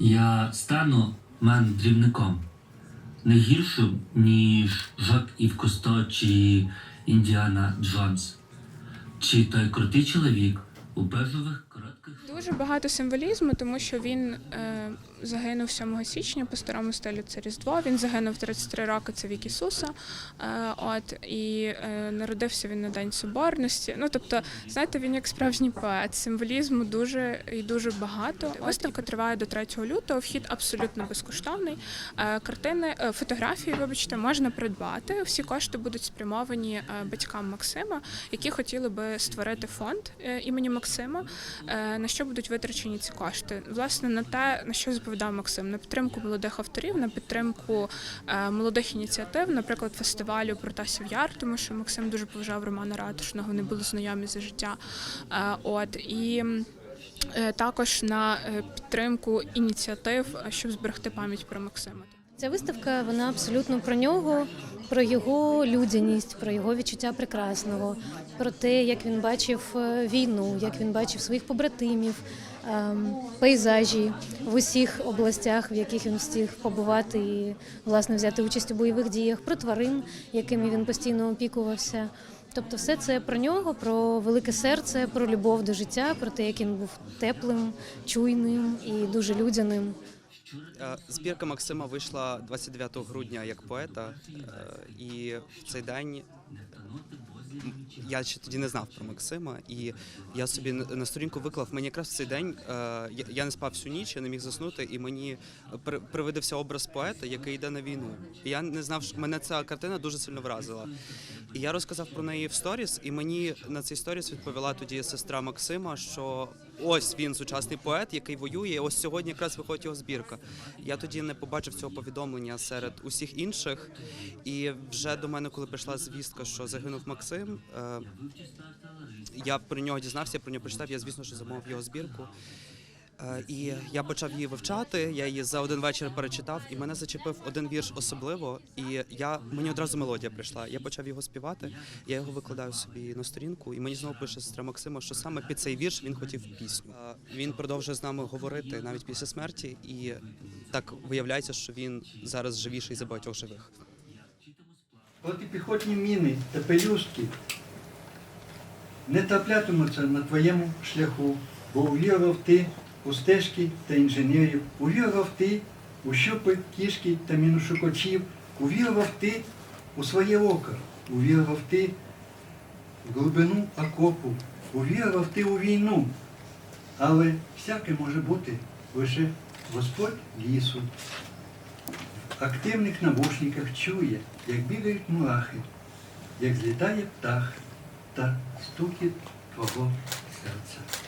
Я стану мандрівником. Не гіршим, ніж Жак Ів Кусто чи Індіана Джонс, чи той крутий чоловік у бежевих Дуже багато символізму, тому що він е, загинув 7 січня по старому стилю це Різдво. Він загинув 33 роки, це вік Ісуса. Е, от і е, народився він на День Соборності. Ну тобто, знаєте, він як справжній поет. Символізму дуже і дуже багато. Виставка триває до 3 лютого. Вхід абсолютно безкоштовний. Е, картини, е, фотографії, вибачте, можна придбати. Всі кошти будуть спрямовані е, батькам Максима, які хотіли би створити фонд е, імені Максима. Е, На що будуть витрачені ці кошти? Власне, на те, на що заповідав Максим, на підтримку молодих авторів, на підтримку е, молодих ініціатив, наприклад, фестивалю Протасів Яр, тому що Максим дуже поважав Романа Ратушного, вони були знайомі за життя. Е, От і. е, Також на підтримку ініціатив, щоб зберегти пам'ять про Максима. Ця виставка вона абсолютно про нього, про його людяність, про його відчуття прекрасного, про те, як він бачив е, війну, як він бачив своїх побратимів, ем, пейзажі в усіх областях, в яких він встиг побувати і власне взяти участь у бойових діях, про тварин, якими він постійно опікувався. Тобто, все це про нього, про велике серце, про любов до життя, про те, як він був теплим, чуйним і дуже людяним. Е, Збірка Максима вийшла 29 грудня як поета, е, і в цей день я ще тоді не знав про Максима, і я собі на- сторінку виклав. Мені якраз в цей день е, я- не спав всю ніч, я не міг заснути, і мені при- привидався образ поета, який йде на війну. І я не знав, що мене ця картина дуже сильно вразила. І я розказав про неї в сторіс, і мені на цей сторіс відповіла тоді сестра Максима, що ось він сучасний поет, який воює. Ось сьогодні якраз виходить його збірка. Я тоді не побачив цього повідомлення серед усіх інших. І вже до мене, коли прийшла звістка, що загинув Максим, е, я про нього дізнався, я про нього прочитав. Я звісно, що замовив його збірку. Е, І я почав її вивчати. Я її за один вечір перечитав, і мене зачепив один вірш особливо. І я мені одразу мелодія прийшла. Я почав його співати. Я його викладаю собі на сторінку, і мені знову пише сестра Максима, що саме під цей вірш він хотів пісню. Е, Він продовжує з нами говорити навіть після смерті, і так виявляється, що він зараз живіший за багатьох живих. Протипіхотні міни та пелюстки не траплятимуться на твоєму шляху, бо увірував ти у стежки та інженерів, увірував ти у щупи кішки та мінушукачів, увірував ти у своє око, увірував ти в глибину окопу, увірував ти у війну. Але всяке може бути лише Господь лісу. В активних навушниках чує, як бігають мурахи, як злітає птах та стукіт твого серця.